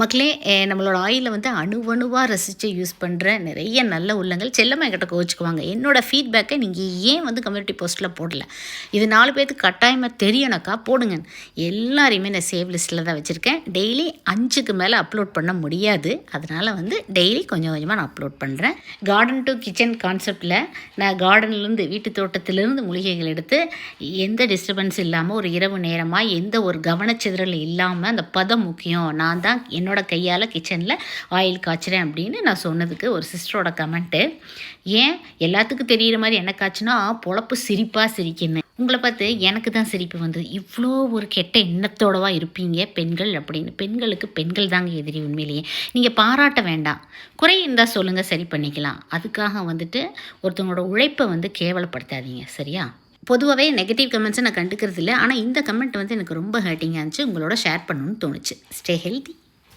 மக்களே நம்மளோட ஆயிலை வந்து அணுவணுவாக ரசித்து யூஸ் பண்ணுற நிறைய நல்ல உள்ளங்கள் செல்லமாக என்கிட்ட கோச்சிக்குவாங்க என்னோட ஃபீட்பேக்கை நீங்கள் ஏன் வந்து கம்யூனிட்டி போஸ்ட்டில் போடல? இது நாலு பேர்த்துக்கு கட்டாயமாக தெரியணுக்கா போடுங்க. எல்லாரையுமே நான் சேவ் லிஸ்ட்டில் தான் வச்சுருக்கேன். டெய்லி அஞ்சுக்கு மேலே அப்லோட் பண்ண முடியாது. அதனால் வந்து டெய்லி கொஞ்சம் கொஞ்சமாக நான் அப்லோட் பண்ணுறேன் கார்டன் டு கிச்சன் கான்செப்டில் நான் கார்டன்லேருந்து வீட்டு தோட்டத்திலேருந்து மூலிகைகள் எடுத்து எந்த டிஸ்டர்பன்ஸ் இல்லாமல் ஒரு இரவு நேரமாக எந்த ஒரு கவனச்சிதறல் இல்லாமல் அந்த பதம் முக்கியம். நான் தான் என்னோட கையால் கிச்சனில் ஆயில் காய்ச்சுறேன் அப்படின்னு நான் சொன்னதுக்கு ஒரு சிஸ்டரோட கமெண்ட்டு ஏன்? எல்லாத்துக்கும் தெரிகிற மாதிரி என்ன காய்ச்சினா பொழப்பு சிரிப்பாக சிரிக்கணும் உங்களை பார்த்து எனக்கு தான் சிரிப்பு வந்தது. இவ்வளோ ஒரு கெட்ட எண்ணத்தோடவா இருப்பீங்க பெண்கள் அப்படின்னு. பெண்களுக்கு பெண்கள் தாங்க எதிரி உண்மையிலேயே. நீங்கள் பாராட்ட வேண்டாம். குறை இருந்தால் சொல்லுங்கள் சரி பண்ணிக்கலாம். அதுக்காக வந்துட்டு ஒருத்தவங்களோட உழைப்பை வந்து கேவலப்படுத்தாதீங்க சரியா? பொதுவாகவே நெகட்டிவ் கமெண்ட்ஸை நான் கண்டுக்கிறது இல்லை ஆனால் இந்த கமெண்ட் வந்து எனக்கு ரொம்ப ஹர்ட்டிங்காக இருந்துச்சு. உங்களோட ஷேர் பண்ணணும்னு தோணுச்சு. Stay healthy